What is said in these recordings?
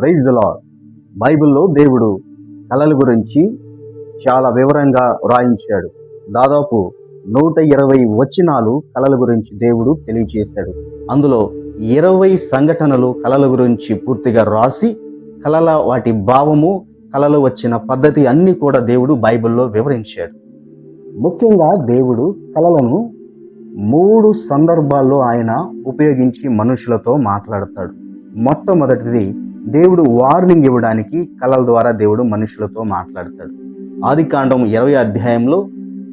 Praise the lord బైబిల్లో దేవుడు కళల గురించి చాలా వివరంగా వ్రాయించాడు. దాదాపు నూట ఇరవై వచనాలు కళల గురించి దేవుడు తెలియజేశాడు అందులో ఇరవై సంఘటనలు కళల గురించి పూర్తిగా రాసి కళల వాటి భావము కళలు వచ్చిన పద్ధతి అన్నీ కూడా దేవుడు బైబిల్లో వివరించాడు. ముఖ్యంగా దేవుడు కళలను మూడు సందర్భాల్లో ఆయన ఉపయోగించి మనుషులతో మాట్లాడతాడు. మొట్టమొదటిది దేవుడు వార్నింగ్ ఇవ్వడానికి కళల ద్వారా దేవుడు మనుషులతో మాట్లాడతాడు. ఆది కాండం ఇరవై అధ్యాయంలో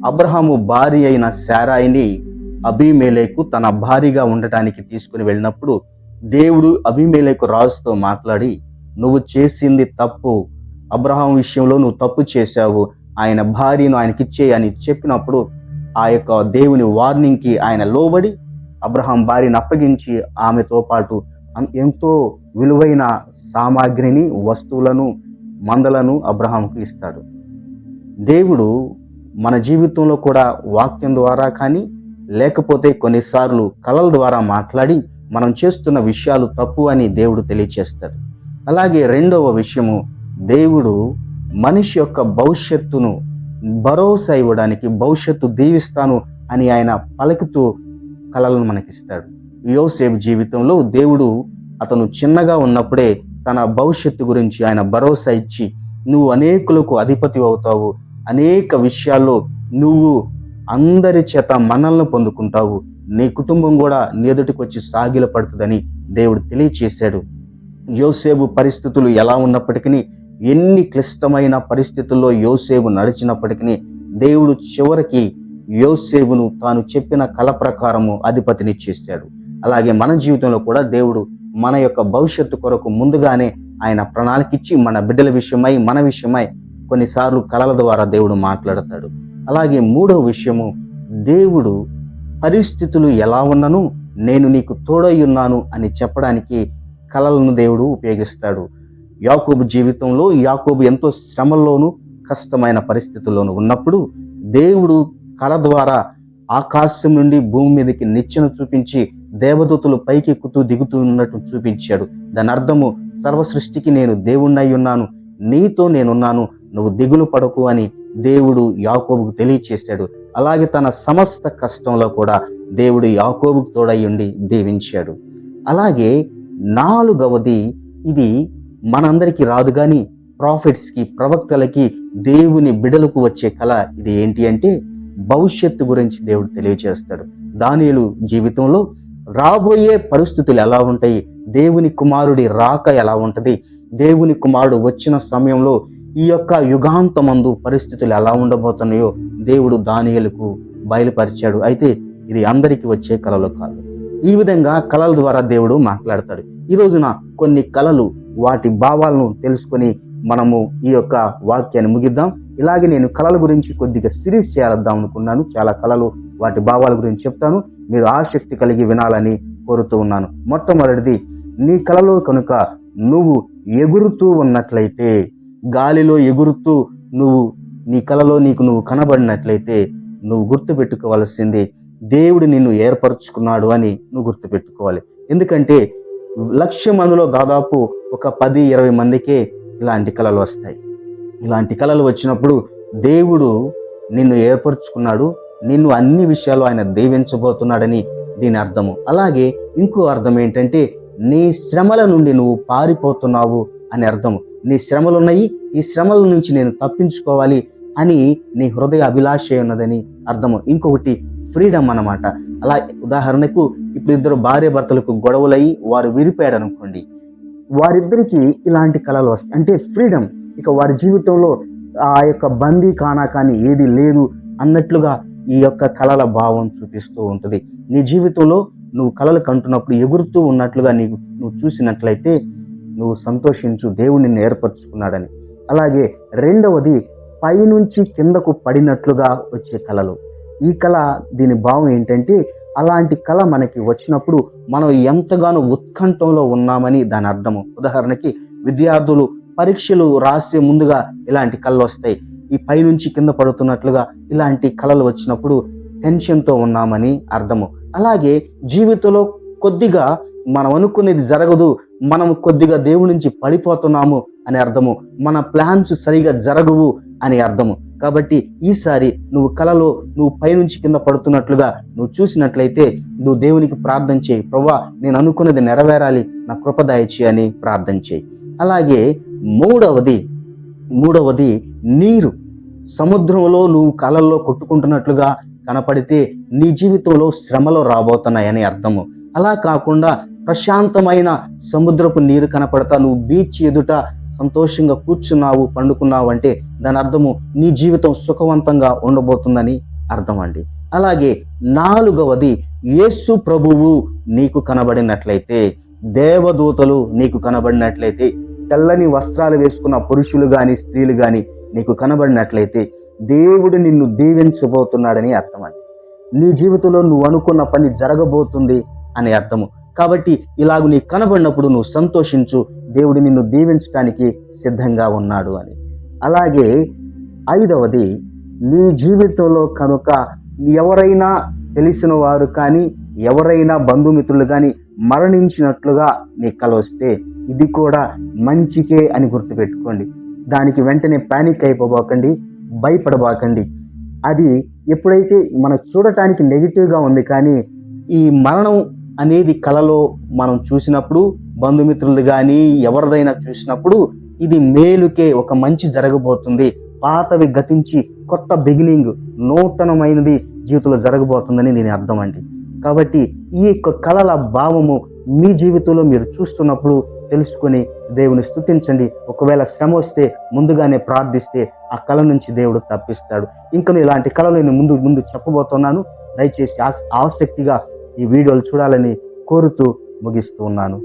అబ్రహాము భార్య అయిన శారాయిని అభిమేలేకు తన భారీగా ఉండటానికి తీసుకుని వెళ్ళినప్పుడు దేవుడు అభిమేలేకు రాజుతో మాట్లాడి నువ్వు చేసింది తప్పు. అబ్రహాం విషయంలో నువ్వు తప్పు చేశావు. ఆయన భార్యను ఆయనకిచ్చే అని చెప్పినప్పుడు ఆ యొక్క దేవుని వార్నింగ్కి ఆయన లోబడి అబ్రహాం భార్యను అప్పగించి ఆమెతో పాటు ఎంతో విలువైన సామాగ్రిని వస్తువులను మందలను అబ్రహాంకు ఇస్తాడు. దేవుడు మన జీవితంలో కూడా వాక్యం ద్వారా కానీ లేకపోతే కొన్నిసార్లు కళల ద్వారా మాట్లాడి మనం చేస్తున్న విషయాలు తప్పు అని దేవుడు తెలియచేస్తాడు. అలాగే రెండవ విషయము దేవుడు మనిషి యొక్క భవిష్యత్తును భరోసా ఇవ్వడానికి భవిష్యత్తు దీవిస్తాను అని ఆయన పలుకుతూ కళలను మనకిస్తాడు. యోసేపు జీవితంలో దేవుడు అతను చిన్నగా ఉన్నప్పుడే తన భవిష్యత్తు గురించి ఆయన భరోసా ఇచ్చి నువ్వు అనేకులకు అధిపతి అవుతావు. అనేక విషయాల్లో నువ్వు అందరి చేత మనల్ని పొందుకుంటావు. నీ కుటుంబం కూడా నీ ఎదుటికి వచ్చి సాగిల పడుతుందని దేవుడు తెలియచేశాడు. యోసేపు పరిస్థితులు ఎలా ఉన్నప్పటికీ ఎన్ని క్లిష్టమైన పరిస్థితుల్లో యోసేపు నడిచినప్పటికీ దేవుడు చివరికి యోసేపును తాను చెప్పిన కళ ప్రకారము అధిపతిని చేశాడు. అలాగే మన జీవితంలో కూడా దేవుడు మన యొక్క భవిష్యత్తు కొరకు ముందుగానే ఆయన ప్రణాళిక ఇచ్చి మన బిడ్డల విషయమై మన విషయమై కొన్నిసార్లు కళల ద్వారా దేవుడు మాట్లాడతాడు. అలాగే మూడవ విషయము దేవుడు పరిస్థితులు ఎలా ఉన్నను నేను నీకు తోడై ఉన్నాను అని చెప్పడానికి కళలను దేవుడు ఉపయోగిస్తాడు. యాకోబు జీవితంలో యాకోబు ఎంతో శ్రమల్లోనూ కష్టమైన పరిస్థితుల్లోనూ ఉన్నప్పుడు దేవుడు కళ ద్వారా ఆకాశం నుండి భూమి మీదకి నిచ్చెన చూపించి దేవదూతలు పైకి ఎక్కుతూ దిగుతూ ఉన్నట్టు చూపించాడు. దాని అర్థము సర్వ సృష్టికి నేను దేవుణ్ణై ఉన్నాను నీతో నేనున్నాను నువ్వు దిగులు పడకు అని దేవుడు యాకోబుకు తెలియచేశాడు. అలాగే తన సమస్త కష్టంలో కూడా దేవుడు యాకోబుకు తోడై ఉండి దీవించాడు. అలాగే నాలుగవది ఇది మనందరికీ రాదు కానీ ప్రాఫిట్స్కి ప్రవక్తలకి దేవుని బిడలకు వచ్చే కళ ఇది ఏంటి అంటే భవిష్యత్తు గురించి దేవుడు తెలియజేస్తాడు దానియులు జీవితంలో రాబోయే పరిస్థితులు ఎలా ఉంటాయి? దేవుని కుమారుడి రాక ఎలా ఉంటుంది? దేవుని కుమారుడు వచ్చిన సమయంలో ఈ యొక్క యుగాంతమందు పరిస్థితులు ఎలా ఉండబోతున్నాయో దేవుడు దానియలకు బయలుపరిచాడు. అయితే ఇది అందరికీ వచ్చే కళలు కాదు. ఈ విధంగా కళల ద్వారా దేవుడు మాట్లాడతాడు. ఈ రోజున కొన్ని కళలు వాటి భావాలను తెలుసుకొని మనము ఈ యొక్క వాక్యాన్ని ముగిద్దాం. ఇలాగే నేను కళల గురించి కొద్దిగా సిరీస్ చేయాలద్దాం అనుకున్నాను. చాలా కళలు వాటి భావాల గురించి చెప్తాను. మీరు ఆసక్తి కలిగి వినాలని కోరుతూ ఉన్నాను. మొట్టమొదటిది నీ కలలో కనుక నువ్వు ఎగురుతూ ఉన్నట్లయితే గాలిలో ఎగురుతూ నువ్వు నీ కలలో నీకు నువ్వు కనబడినట్లయితే నువ్వు గుర్తుపెట్టుకోవాల్సింది దేవుడు నిన్ను ఏర్పరచుకున్నాడు అని నువ్వు గుర్తుపెట్టుకోవాలి. ఎందుకంటే లక్ష మందిలో దాదాపు ఒక పది ఇరవై మందికే ఇలాంటి కళలు వస్తాయి. ఇలాంటి కళలు వచ్చినప్పుడు దేవుడు నిన్ను ఏర్పరచుకున్నాడు నిన్ను అన్ని విషయాలు ఆయన దీవించబోతున్నాడని దీని అర్థము. అలాగే ఇంకో అర్థం ఏంటంటే నీ శ్రమల నుండి నువ్వు పారిపోతున్నావు అని అర్థము. నీ శ్రమలు ఉన్నాయి ఈ శ్రమల నుంచి నేను తప్పించుకోవాలి అని నీ హృదయ అభిలాష ఉన్నదని అర్థము. ఇంకొకటి ఫ్రీడమ్ అన్నమాట. అలా ఉదాహరణకు ఇప్పుడు ఇద్దరు భార్య భర్తలకు గొడవలయ్యి వారు విరిపాడు అనుకోండి వారిద్దరికి ఇలాంటి కళలు వస్తాయి. అంటే ఫ్రీడమ్ ఇక వారి జీవితంలో ఆ యొక్క బందీ కానా కానీ ఏది లేదు అన్నట్లుగా ఈ యొక్క కళల భావం చూపిస్తూ ఉంటుంది. నీ జీవితంలో నువ్వు కళలు కంటున్నప్పుడు ఎగురుతూ ఉన్నట్లుగా నీకు నువ్వు చూసినట్లయితే నువ్వు సంతోషించు దేవుడు నిన్ను ఏర్పరచుకున్నాడని. అలాగే రెండవది పైనుంచి కిందకు పడినట్లుగా వచ్చే కళలు. ఈ కళ దీని భావం ఏంటంటే అలాంటి కళ మనకి వచ్చినప్పుడు మనం ఎంతగానో ఉత్కంఠంలో ఉన్నామని దాని అర్థము. ఉదాహరణకి విద్యార్థులు పరీక్షలు రాసే ముందుగా ఇలాంటి కళలు వస్తాయి. ఈ పైనుంచి కింద పడుతున్నట్లుగా ఇలాంటి కళలు వచ్చినప్పుడు టెన్షన్తో ఉన్నామని అర్థము. అలాగే జీవితంలో కొద్దిగా మనం అనుకునేది జరగదు మనం కొద్దిగా దేవుడి నుంచి పడిపోతున్నాము అని అర్థము. మన ప్లాన్స్ సరిగా జరగవు అని అర్థము. కాబట్టి ఈసారి నువ్వు కలలో నువ్వు పైనుంచి కింద పడుతున్నట్లుగా నువ్వు చూసినట్లయితే నువ్వు దేవునికి ప్రార్థన చేయి. ప్రవ్వా నేను అనుకున్నది నెరవేరాలి. నా కృపదాయచి అని ప్రార్థన చేయి. అలాగే మూడవది మూడవది నీరు. సముద్రంలో నువ్వు కలల్లో కొట్టుకుంటున్నట్లుగా కనపడితే నీ జీవితంలో శ్రమలో రాబోతున్నాయని అర్థము. అలా కాకుండా ప్రశాంతమైన సముద్రపు నీరు కనపడతా నువ్వు బీచ్ ఎదుట సంతోషంగా కూర్చున్నావు పండుకున్నావు అంటే దాని అర్థము నీ జీవితం సుఖవంతంగా ఉండబోతుందని అర్థం అండి అలాగే నాలుగవది యేసు ప్రభువు నీకు కనబడినట్లయితే దేవదూతలు నీకు కనబడినట్లయితే తెల్లని వస్త్రాలు వేసుకున్న పురుషులు కానీ స్త్రీలు కానీ నీకు కనబడినట్లయితే దేవుడు నిన్ను దీవించబోతున్నాడని అర్థం అండి నీ జీవితంలో నువ్వు అనుకున్న పని జరగబోతుంది అని అర్థము. కాబట్టి ఇలాగ నీ కనబడినప్పుడు నువ్వు సంతోషించు దేవుడు నిన్ను దీవించడానికి సిద్ధంగా ఉన్నాడు అని. అలాగే ఐదవది నీ జీవితంలో కనుక ఎవరైనా తెలిసిన వారు కానీ ఎవరైనా బంధుమిత్రులు కానీ మరణించినట్లుగా నీ కలొస్తే ఇది కూడా మంచికే అని గుర్తుపెట్టుకోండి. దానికి వెంటనే ప్యానిక్ అయిపోబోకండి భయపడబాకండి. అది ఎప్పుడైతే మనం చూడటానికి నెగిటివ్గా ఉంది కానీ ఈ మరణం అనేది కలలో మనం చూసినప్పుడు బంధుమిత్రులు కానీ ఎవరిదైనా చూసినప్పుడు ఇది మేలుకే ఒక మంచి జరగబోతుంది. పాతవి గతించి కొత్త బిగినింగ్ నూతనమైనది జీవితంలో జరగబోతుందని దీని అర్థం అండి. కాబట్టి ఈ యొక్క కళల భావము మీ జీవితంలో మీరు చూస్తున్నప్పుడు తెలుసుకొని దేవుని స్తుతించండి. ఒకవేళ శ్రమ వస్తే ముందుగానే ప్రార్థిస్తే ఆ కళ నుంచి దేవుడు తప్పిస్తాడు. ఇంకా ఇలాంటి కళలు నేను ముందు ముందు చెప్పబోతున్నాను. దయచేసి ఆసక్తిగా ఈ వీడియోలు చూడాలని కోరుతూ ముగిస్తూ ఉన్నాను